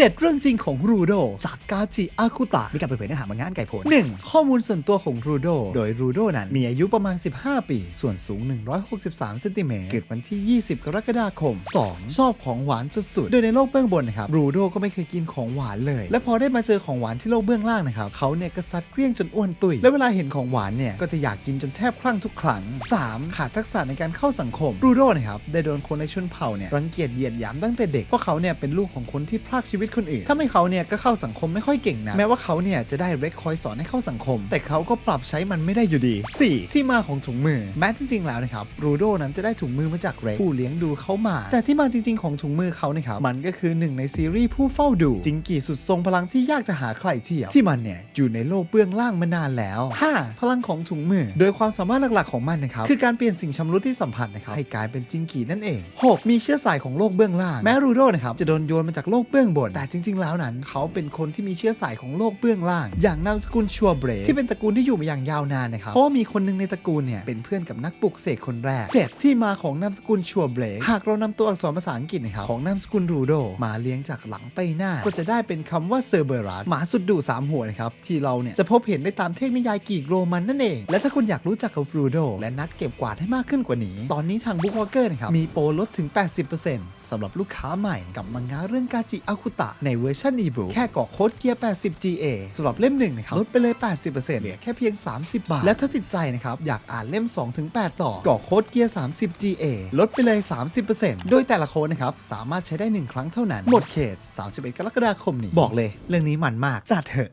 7 เรื่องจริงของรูโดจากกาจิอาคุตะมีการเปิดเผยเนื้อหาบางงานไก่ผล 1. ข้อมูลส่วนตัวของรูโด โดยรูโดนั้นมีอายุประมาณ 15 ปี ส่วนสูง 163เซนติเมตรเกิดวันที่ 20 กรกฎาคม 2. ชอบของหวานสุดๆ โดยในโลกเบื้องบนนะครับรูโดก็ไม่เคยกินของหวานเลย และพอได้มาเจอของหวานที่โลกเบื้องล่างนะครับเขาเนี่ยก็ซัดเกลี้ยงจนอ้วนตุย และเวลาเห็นของหวานเนี่ยก็จะอยากกินจนแทบคลั่งทุกครั้ง 3. ขาดทักษะในการเข้าสังคมรูโดนะครับได้โดนคนในชนเผ่าเนี่ยรังเกียจเหยียดหยามตั้งแต่เด็กเพราะเขาเนี่ยเป็นลูกของคนที่พรากชีวิตคนอื่นทำให้เขาเนี่ยก็เข้าสังคมไม่ค่อยเก่งนะ แม้ว่าเขาเนี่ยจะได้เรคคอยสอนให้เข้าสังคม แต่เขาก็ปรับใช้มันไม่ได้อยู่ดี 4. ที่มาของถุงมือ แม้ที่จริงแล้วนะครับรูโดนั้นจะได้ถุงมือมาจากเรคผู้เลี้ยงดูเขามา แต่ที่มาจริง ๆของถุงมือเขานะครับมันก็คือหนึ่งในซีรีส์ผู้เฝ้าดูจิงกี่สุดทรงพลังที่ยากจะหาใครเทียบที่มันเนี่ยอยู่ในโลกเบื้องล่างมานานแล้ว 5. พลังของถุงมือ โดยความสามารถหลักๆของมันนะครับคือการเปลี่ยนสิ่งชำรุดที่สัมผัสนะครับให้กลายเป็นจิงกี่นั่นเอง 6. มีเชื้อสายของโลกเบื้องล่างแม้รูโดนะครับจะโดนโยนมาจากโลกเบื้องบนแต่จริง ๆ แล้วนั้น เขาเป็นคนที่มีเชื้อสายของโลกเบื้องล่าง อย่างนามสกุลชัวเบรที่เป็นตระกูลที่อยู่มาอย่างยาวนานนะครับเพราะว่ามีคนหนึงในตระกูลเนี่ยเป็นเพื่อนกับนักปลุกเสกคนแรก 7. ที่มาของนามสกุลชัวเบรหากเรานำตัวอักษรภาษาอังกฤษนะครับของนามสกุลรูโดมาเลี้ยงจากหลังไปหน้า ก็จะได้เป็นคำว่าเซอร์เบรัสหมาสุดดุสามหัวนะครับที่เราเนี่ยจะพบเห็นได้ตามเทพนิยายกรีกโรมันนั่นเอง และถ้าคุณอยากรู้จักกับรูโดและนักเก็บกวาดให้มากขึ้นกว่านี้ ตอนนี้ทางบุ๊กวอเกอร์นะครับมีโปรลดถึง 80% สำหรับลูกค้าใหม่กับมังงะเรื่องกาจิอาคุตะในเวอร์ชันอีบุแค่กรอกโค้ดเกียร์ 80 GA สำหรับเล่มหนึ่งนะครับลดไปเลย 80%เหลือแค่เพียง 30 บาท และถ้าติดใจนะครับอยากอ่านเล่ม 2-8 ต่อกรอกโค้ดเกียร์ 30 GA ลดไปเลย 30%โดยแต่ละโค้ดนะครับสามารถใช้ได้ 1 ครั้งเท่านั้น หมดเขต 31 กรกฎาคมนี้บอกเลย เรื่องนี้มันมากจัดเถอะ